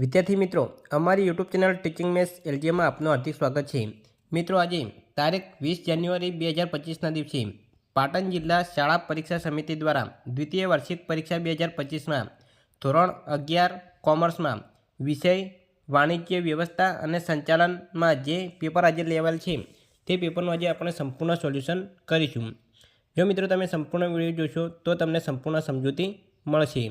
વિદ્યાર્થી મિત્રો, અમારી યુટ્યુબ ચેનલ ટીચિંગ મેસ એલજીએમાં આપનું હાર્દિક સ્વાગત છે. મિત્રો, આજે તારીખ વીસ જાન્યુઆરી બે હજાર પચીસના દિવસે પાટણ જિલ્લા શાળા પરીક્ષા સમિતિ દ્વારા દ્વિતીય વાર્ષિક પરીક્ષા બે હજાર પચીસમાં ધોરણ અગિયાર કોમર્સમાં વિષય, વાણિજ્ય વ્યવસ્થા અને સંચાલનમાં જે પેપર આજે લેવાયેલ છે, તે પેપરનું આજે આપણે સંપૂર્ણ સોલ્યુશન કરીશું. જો મિત્રો તમે સંપૂર્ણ વીડિયો જોશો, તો તમને સંપૂર્ણ સમજૂતી મળશે.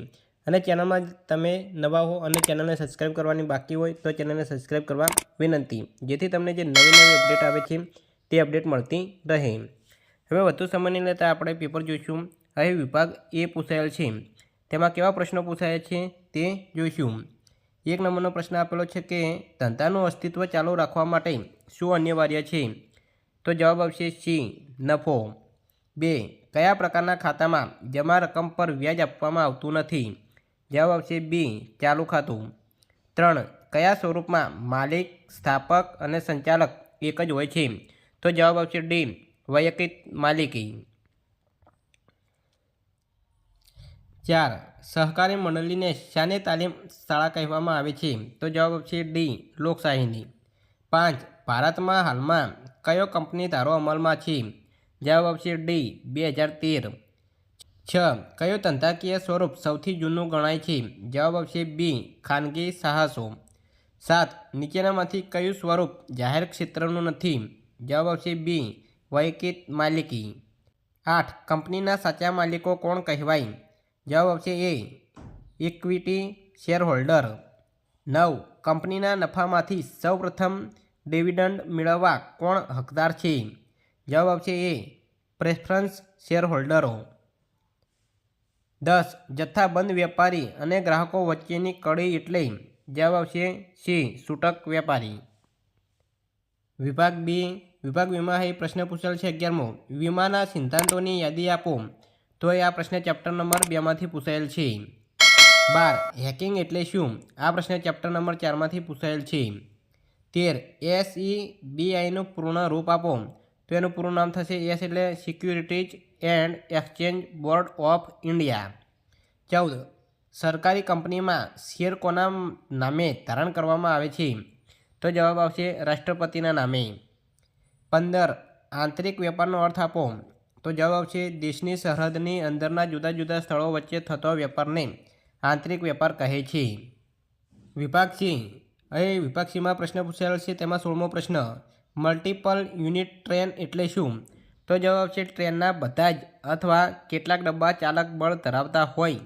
અને ચેનલમાં તમે નવા હો અને ચેનલને સબસ્ક્રાઈબ કરવાની બાકી હોય તો ચેનલને સબસ્ક્રાઈબ કરવા વિનંતી. જેથી તમને જે નવી નવી અપડેટ આવે છે, તે અપડેટ મળતી રહે. હવે વધુ સમયની લેતા આપણે પેપર જોઈશું. અહીં વિભાગ એ પૂછાયેલ છે. તેમાં કેવા પ્રશ્નો પૂછાયા છે તે જોઈશું. એક નંબરનો પ્રશ્ન આપેલો છે કે, ધંધાનું અસ્તિત્વ ચાલુ રાખવા માટે શું અનિવાર્ય છે? તો જવાબ આવશે સી, નફો. બે, કયા પ્રકારના ખાતામાં જમા રકમ પર વ્યાજ આપવામાં આવતું નથી? જવાબ આવશે બી, ચાલુ ખાતું. ત્રણ, કયા સ્વરૂપમાં માલિક, સ્થાપક અને સંચાલક એક જ હોય છે? તો જવાબ આવશે ડી, વૈયક્તિક માલિકી. ચાર, સહકારી મંડળીને શાને તાલીમ શાળા કહેવામાં આવે છે? તો જવાબ આવશે ડી, લોકશાહીની. પાંચ, ભારતમાં હાલમાં કયો કંપની ધારો અમલમાં છે? જવાબ આવશે ડી, બે હજાર તેર. છ. કયો ધંધાકીય સ્વરૂપ સૌથી જૂનું ગણાય છે? જવાબ આવશે બી, ખાનગી સાહસો. સાત. નીચેનામાંથી કયું સ્વરૂપ જાહેર ક્ષેત્રનું નથી? જવાબ આવશે બી, વૈકિત માલિકી. આઠ. કંપનીના સાચા માલિકો કોણ કહેવાય? જવાબ આવશે એ, ઇક્વિટી શેરહોલ્ડર. નવ. કંપનીના નફામાંથી સૌપ્રથમ ડિવિડન્ડ મેળવવા કોણ હકદાર છે? જવાબ આવશે એ, પ્રેફરન્સ શેરહોલ્ડરો. દસ જથ્થાબંધ વેપારી અને ગ્રાહકો વચ્ચેની કડી એટલે જવાબ આવશે સી છૂટક વેપારી. વિભાગ બી, વિભાગ વીમા એ પ્રશ્ન પૂછેલ છે અગિયારમો. વીમાના સિદ્ધાંતોની યાદી આપો. તો એ આ પ્રશ્ન ચેપ્ટર નંબર બેમાંથી પૂછાયેલ છે. બાર, હેકિંગ એટલે શું? આ પ્રશ્ન ચેપ્ટર નંબર ચારમાંથી પૂછાયેલ છે. તેર, એસ ઈ બીઆઈનું પૂર્ણ રૂપ આપો. તો એનું પૂરું નામ થશે એસ એટલે securities and exchange board of India ચૌદ, સરકારી કંપનીમાં શેર કોના નામે ધારણ કરવામાં આવે છે? તો જવાબ આવશે રાષ્ટ્રપતિના નામે. પંદર, આંતરિક વેપારનો અર્થ આપો. તો જવાબ આવશે દેશની સરહદની અંદરના જુદા જુદા સ્થળો વચ્ચે થતો વેપારને આંતરિક વેપાર કહે છે. વિભાગ સી, અહીં વિભાગ પ્રશ્ન પૂછાયેલ છે, તેમાં સોળમો પ્રશ્ન. મલ્ટિપલ યુનિટ ટ્રેન એટલે શું? તો જવાબ છે ટ્રેનના બધા જ અથવા કેટલાક ડબ્બા ચાલક બળ ધરાવતા હોય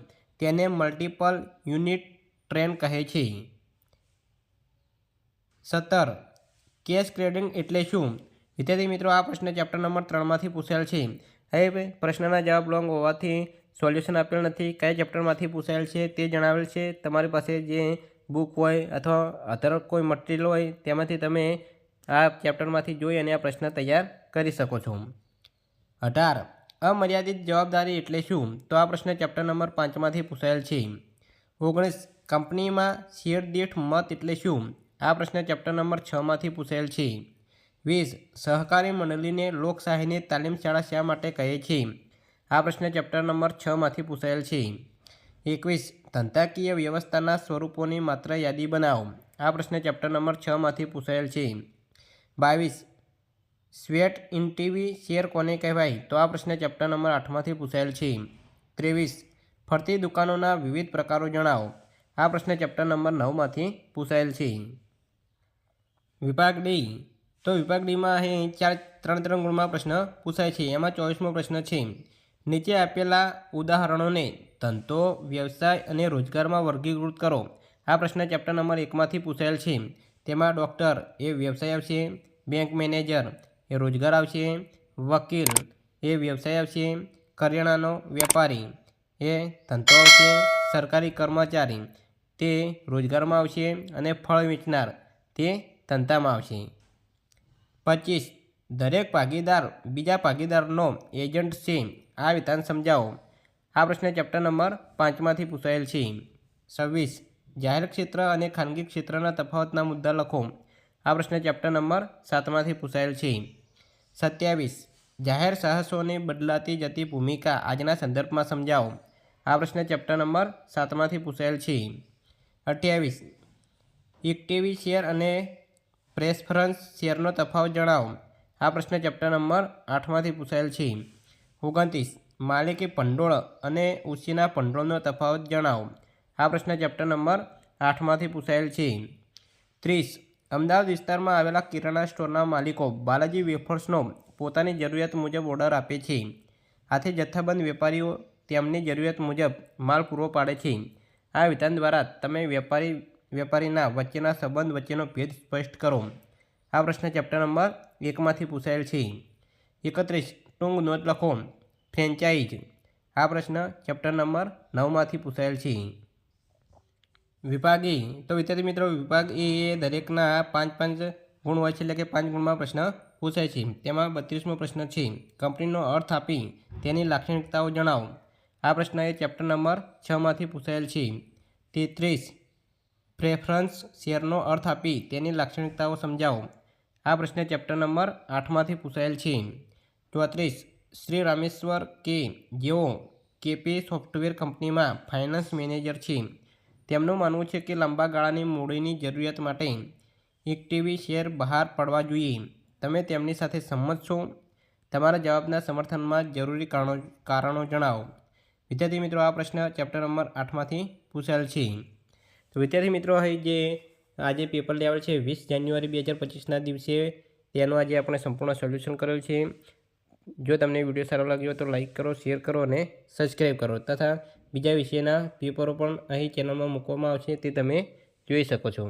તેને મલ્ટિપલ યુનિટ ટ્રેન કહે છે. સત્તર. કેશ ક્રેડિંગ એટલે શું? વિદ્યાર્થી મિત્રો, આ પ્રશ્ન ચેપ્ટર નંબર ત્રણમાંથી પૂછાયેલ છે. હવે પ્રશ્નના જવાબ લોંગ હોવાથી સોલ્યુશન આપેલ નથી. કયા ચેપ્ટરમાંથી પૂછાયેલ છે તે જણાવેલ છે. તમારી પાસે જે બુક હોય અથવા અધર કોઈ મટીરિયલ હોય, તેમાંથી તમે આ ચેપ્ટરમાંથી જોઈ અને આ પ્રશ્ન તૈયાર કરી શકો છો. અઢાર. અમર્યાદિત જવાબદારી એટલે શું? તો આ પ્રશ્ન ચેપ્ટર નંબર પાંચમાંથી પૂછાયેલ છે. ઓગણીસ. કંપનીમાં શેર દીઠ મત એટલે શું? આ પ્રશ્ન ચેપ્ટર નંબર છમાંથી પૂછાયેલ છે. વીસ. સહકારી મંડળીને લોકશાહીની તાલીમ શાળા શા માટે કહે છે? આ પ્રશ્ન ચેપ્ટર નંબર છમાંથી પૂછાયેલ છે. એકવીસ. ધંધાકીય વ્યવસ્થાના સ્વરૂપોની માત્ર યાદી બનાવો. આ પ્રશ્ન ચેપ્ટર નંબર છમાંથી પૂછાયેલ છે. બાવીસ. સ્વેટ ઇન ટીવી શેર કોને કહેવાય? તો આ પ્રશ્ન ચેપ્ટર નંબર આઠમાંથી પૂછાયેલ છે. ત્રેવીસ. ફરતી દુકાનોના વિવિધ પ્રકારો જણાવો. આ પ્રશ્ન ચેપ્ટર નંબર નવમાંથી પૂછાયેલ છે. વિભાગ ડી. તો વિભાગ ડીમાં અહીં ચાર ત્રણ ત્રણ ગુણમાં પ્રશ્ન પૂછાય છે. એમાં ચોવીસમો પ્રશ્ન છે. નીચે આપેલા ઉદાહરણોને ધંધો, વ્યવસાય અને રોજગારમાં વર્ગીકૃત કરો. આ પ્રશ્ન ચેપ્ટર નંબર એકમાંથી પૂછાયેલ છે. તેમાં ડૉક્ટર એ વ્યવસાય આવશે બેંક મેનેજર એ રોજગાર આવશે વકીલ એ વ્યવસાય આવશે કરિયાણાનો વેપારી એ ધંધો આવશે સરકારી કર્મચારી તે રોજગારમાં આવશે અને ફળ વેચનાર તે ધંધામાં આવશે. પચીસ. દરેક ભાગીદાર બીજા ભાગીદારનો એજન્ટ છે. આ વિધાન સમજાવો. આ પ્રશ્ન ચેપ્ટર નંબર પાંચમાંથી પૂછાયેલ છે. છવ્વીસ. જાહેર ક્ષેત્ર અને ખાનગી ક્ષેત્રના તફાવતના મુદ્દા લખો. આ પ્રશ્ન ચેપ્ટર નંબર સાતમાંથી પૂછાયેલ છે. સત્યાવીસ. જાહેર સાહસોની બદલાતી જતી ભૂમિકા આજના સંદર્ભમાં સમજાવો. આ પ્રશ્ન ચેપ્ટર નંબર સાતમાંથી પૂછાયેલ છે. અઠ્યાવીસ. ઇક્વિટી શેર અને પ્રેસફરન્સ શેરનો તફાવત જણાવો. આ પ્રશ્ન ચેપ્ટર નંબર આઠમાંથી પૂછાયેલ છે. ઓગણત્રીસ. માલિકી ભંડોળ અને ઉછીના ભંડોળનો તફાવત જણાવો. આ પ્રશ્ન ચેપ્ટર નંબર આઠમાંથી પૂછાયેલ છે. ત્રીસ, અમદાવાદ વિસ્તારમાં આવેલા કિરાણા સ્ટોરના માલિકો બાલાજી વેફર્સનો પોતાની જરૂરિયાત મુજબ ઓર્ડર આપે છે. આથી જથ્થાબંધ વેપારીઓ તેમની જરૂરિયાત મુજબ માલ પૂરો પાડે છે. આ વિધાન દ્વારા તમે વેપારી, વેપારીના વચ્ચેના સંબંધ વચ્ચેનો ભેદ સ્પષ્ટ કરો. આ પ્રશ્ન ચેપ્ટર નંબર એકમાંથી પૂછાયેલ છે. એકત્રીસ, ટૂંક નોંધ લખો. ફ્રેન્ચાઇઝ આ પ્રશ્ન ચેપ્ટર નંબર નવમાંથી પૂછાયેલ છે. વિભાગ એ તો વિદ્યાર્થી મિત્રો, વિભાગ એ દરેકના પાંચ પાંચ ગુણ હોય છે એટલે કે પાંચ ગુણમાં પ્રશ્ન પૂછાય છે. તેમાં બત્રીસમો પ્રશ્ન છે. કંપનીનો અર્થ આપી તેની લાક્ષણિકતાઓ જણાવો. આ પ્રશ્ન એ ચેપ્ટર નંબર છમાંથી પૂછાયેલ છે. તેત્રીસ. પ્રેફરન્સ શેરનો અર્થ આપી તેની લાક્ષણિકતાઓ સમજાવો. આ પ્રશ્ન ચેપ્ટર નંબર આઠમાંથી પૂછાયેલ છે. ચોત્રીસ. શ્રી રામેશ્વર કે જેઓ કેપી સોફ્ટવેર કંપનીમાં ફાઇનાન્સ મેનેજર છે. તેમનું માનવું છે કે લાંબા ગાળાની મૂડીની જરૂરિયાત માટે ઇક્વિટી શેર બહાર પડવા જોઈએ. તમે તેમની સાથે સંમત છો? તમારા જવાબના સમર્થનમાં જરૂરી કારણો કારણો જણાવો. વિદ્યાર્થી મિત્રો, આ પ્રશ્ન ચેપ્ટર નંબર આઠમાંથી પૂછાયેલ છે. તો વિદ્યાર્થી મિત્રો, અહીં જે આજે પેપર લેવલ છે, વીસ જાન્યુઆરી બે હજાર પચીસના દિવસે, તેનું આજે આપણે સંપૂર્ણ સોલ્યુશન કર્યું છે. જો તમને વીડિયો સારો લાગ્યો તો લાઇક કરો, શેર કરો અને સબસ્ક્રાઈબ કરો. તથા બીજા વિષયના પેપરો પણ અહીં ચેનલમાં મૂકવામાં આવશે તે તમે જોઈ શકો છો.